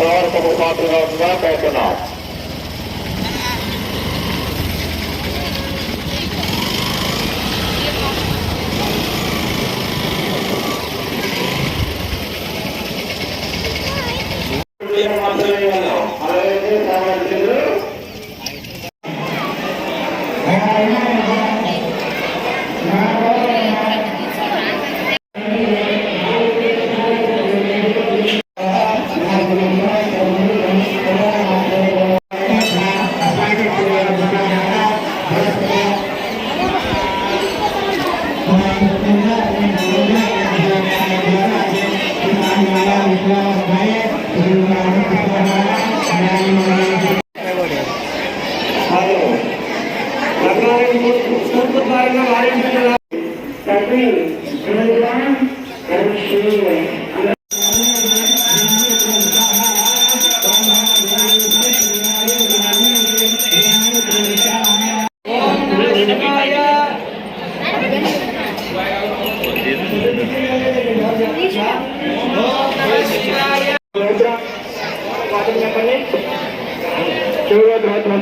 స్వాగతము పాత్రగా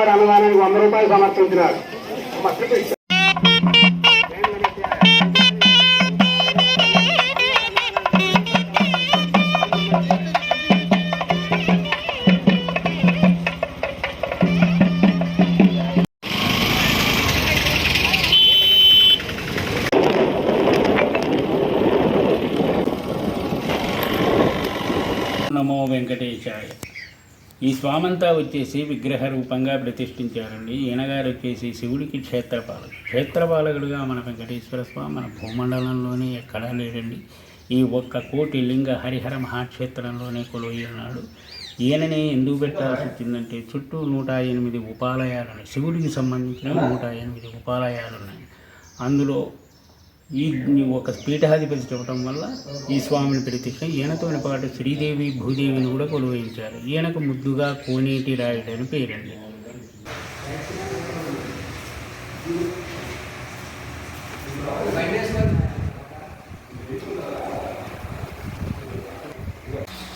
అమ్మవారి అన్నదానానికి వంద రూపాయలు సమర్పించినారు నమో వెంకటేశాయ ఈ స్వామంతా వచ్చేసి విగ్రహ రూపంగా ప్రతిష్ఠించారండి. ఈయనగారు వచ్చేసి శివుడికి క్షేత్రపాలకుడు క్షేత్రపాలకుడుగా మన వెంకటేశ్వర స్వామి మన భూమండలంలోనే ఎక్కడా లేడండి. ఈ ఒక్క కోటి లింగ హరిహర మహాక్షేత్రంలోనే కొలువై ఉన్నాడు. ఈయననే ఎందుకు పెట్టాల్సి వచ్చిందంటే చుట్టూ నూట ఎనిమిది ఉపాలయాలు ఉన్నాయి శివుడికి సంబంధించిన నూట ఎనిమిది ఉపాలయాలు ఉన్నాయి అందులో ఈ ఒక పీఠాధిపతి చెప్పడం వల్ల ఈ స్వామిని ప్రతిష్ట ఈయనతో పాటు శ్రీదేవి భూదేవిని కూడా కొలువయించారు. ఈయనకు ముద్దుగా కోనేటి రాయుడు అని పేరండి.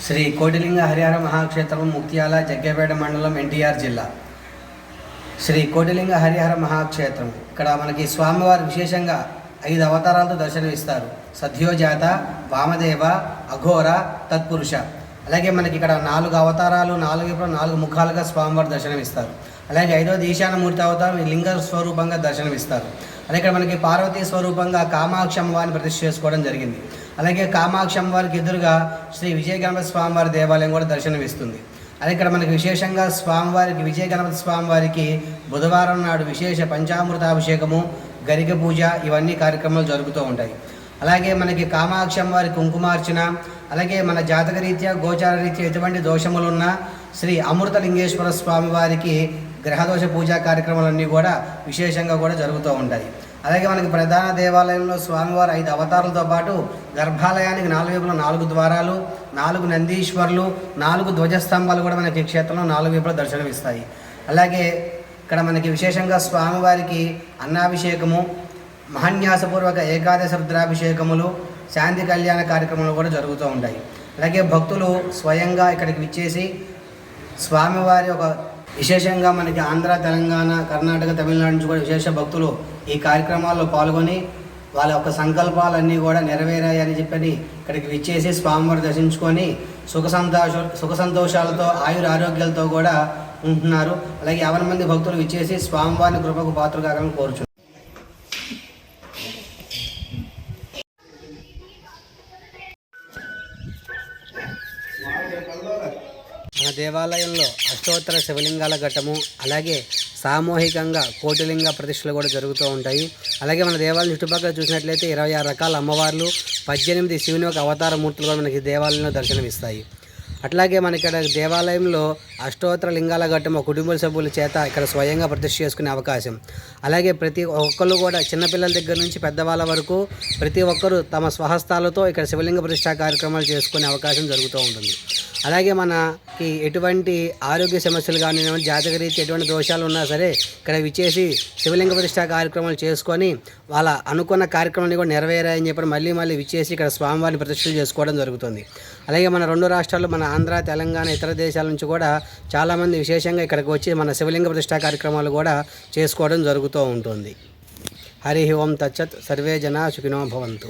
శ్రీ కోటిలింగ హరిహర మహాక్షేత్రం ముక్త్యాల జగ్గేపేట మండలం ఎన్టీఆర్ జిల్లా. శ్రీ కోటిలింగ హరిహర మహాక్షేత్రం. ఇక్కడ మనకి స్వామివారు విశేషంగా ఐదు అవతారాలతో దర్శనమిస్తారు. సద్యోజాత వామదేవ అఘోర తత్పురుష. అలాగే మనకి ఇక్కడ నాలుగు అవతారాలు నాలుగు ఇప్పుడు నాలుగు ముఖాలుగా స్వామివారు దర్శనమిస్తారు. అలాగే ఐదవది ఈశానమూర్తి అవతారం లింగ స్వరూపంగా దర్శనమిస్తారు. అలాగే ఇక్కడ మనకి పార్వతీ స్వరూపంగా కామాక్షి అమ్మవారిని ప్రతిష్ఠ చేసుకోవడం జరిగింది. అలాగే కామాక్షి అమ్మవారికి ఎదురుగా శ్రీ విజయ గణపతి స్వామివారి దేవాలయం కూడా దర్శనమిస్తుంది. అది ఇక్కడ మనకి విశేషంగా స్వామివారికి విజయ గణపతి స్వామివారికి బుధవారం నాడు విశేష పంచామృతాభిషేకము గరిక పూజ ఇవన్నీ కార్యక్రమాలు జరుగుతూ ఉంటాయి. అలాగే మనకి కామాక్షి అమ్మవారి కుంకుమార్చన అలాగే మన జాతకరీత్యా గోచార రీత్యా ఎటువంటి దోషములున్నా శ్రీ అమృతలింగేశ్వర స్వామి వారికి గ్రహదోష పూజా కార్యక్రమాలన్నీ కూడా విశేషంగా కూడా జరుగుతూ ఉంటాయి. అలాగే మనకి ప్రధాన దేవాలయంలో స్వామివారు ఐదు అవతారాలతో పాటు గర్భాలయానికి నాలుగు వైపులో నాలుగు ద్వారాలు నాలుగు నందీశ్వర్లు నాలుగు ధ్వజస్తంభాలు కూడా మనకి క్షేత్రంలో నాలుగు వైపులా దర్శనమిస్తాయి. అలాగే ఇక్కడ మనకి విశేషంగా స్వామివారికి అన్నాభిషేకము మహన్యాసపూర్వక ఏకాదశ రుద్రాభిషేకములు శాంతి కళ్యాణ కార్యక్రమాలు కూడా జరుగుతూ ఉంటాయి. అలాగే భక్తులు స్వయంగా ఇక్కడికి విచ్చేసి స్వామివారి ఒక విశేషంగా మనకి ఆంధ్ర తెలంగాణ కర్ణాటక తమిళనాడు నుంచి కూడా విశేష భక్తులు ఈ కార్యక్రమాల్లో పాల్గొని వాళ్ళ యొక్క సంకల్పాలన్నీ కూడా నెరవేరాయని చెప్పని ఇక్కడికి విచ్చేసి స్వామివారు దర్శించుకొని సుఖ సంతోష సుఖ సంతోషాలతో ఆయుర ఆరోగ్యాలతో కూడా ఉంటున్నారు. అలాగే యావన మంది భక్తులు విచ్చేసి స్వామివారిని కృపకు పాత్ర కావాలని కోరుచు మన దేవాలయంలో అష్టోత్తర శివలింగాల ఘట్టము అలాగే సామూహికంగా కోటిలింగ ప్రతిష్టలు కూడా జరుగుతూ ఉంటాయి. అలాగే మన దేవాలయం చుట్టుపక్కల చూసినట్లయితే ఇరవై ఆరు రకాల అమ్మవార్లు పద్దెనిమిది శివుని యొక్క అవతార మూర్తులు కూడా మనకి దేవాలయంలో దర్శనమిస్తాయి. అట్లాగే మన ఇక్కడ దేవాలయంలో అష్టోత్తర లింగాల ఘట్టం కుటుంబ సభ్యుల చేత ఇక్కడ స్వయంగా ప్రతిష్ఠ చేసుకునే అవకాశం. అలాగే ప్రతి ఒక్కరు కూడా చిన్నపిల్లల దగ్గర నుంచి పెద్దవాళ్ళ వరకు ప్రతి ఒక్కరూ తమ స్వహస్తాలతో ఇక్కడ శివలింగ ప్రతిష్ఠా కార్యక్రమాలు చేసుకునే అవకాశం జరుగుతూ ఉంటుంది. అలాగే మనకి ఎటువంటి ఆరోగ్య సమస్యలు కానీ జాతకరీతి ఎటువంటి దోషాలు ఉన్నా సరే ఇక్కడ విచ్చేసి శివలింగ ప్రతిష్ట కార్యక్రమాలు చేసుకొని వాళ్ళ అనుకున్న కార్యక్రమాన్ని కూడా నెరవేరాయని చెప్పి మళ్ళీ మళ్ళీ విచ్చేసి ఇక్కడ స్వామివారిని ప్రతిష్టలు చేసుకోవడం జరుగుతుంది. అలాగే మన రెండు రాష్ట్రాలు మన ఆంధ్ర తెలంగాణ ఇతర దేశాల నుంచి కూడా చాలామంది విశేషంగా ఇక్కడికి వచ్చి మన శివలింగ ప్రతిష్ఠా కార్యక్రమాలు కూడా చేసుకోవడం జరుగుతూ ఉంటుంది. హరి ఓం తచ్చత్ సర్వే జన సుఖినో భవంతు.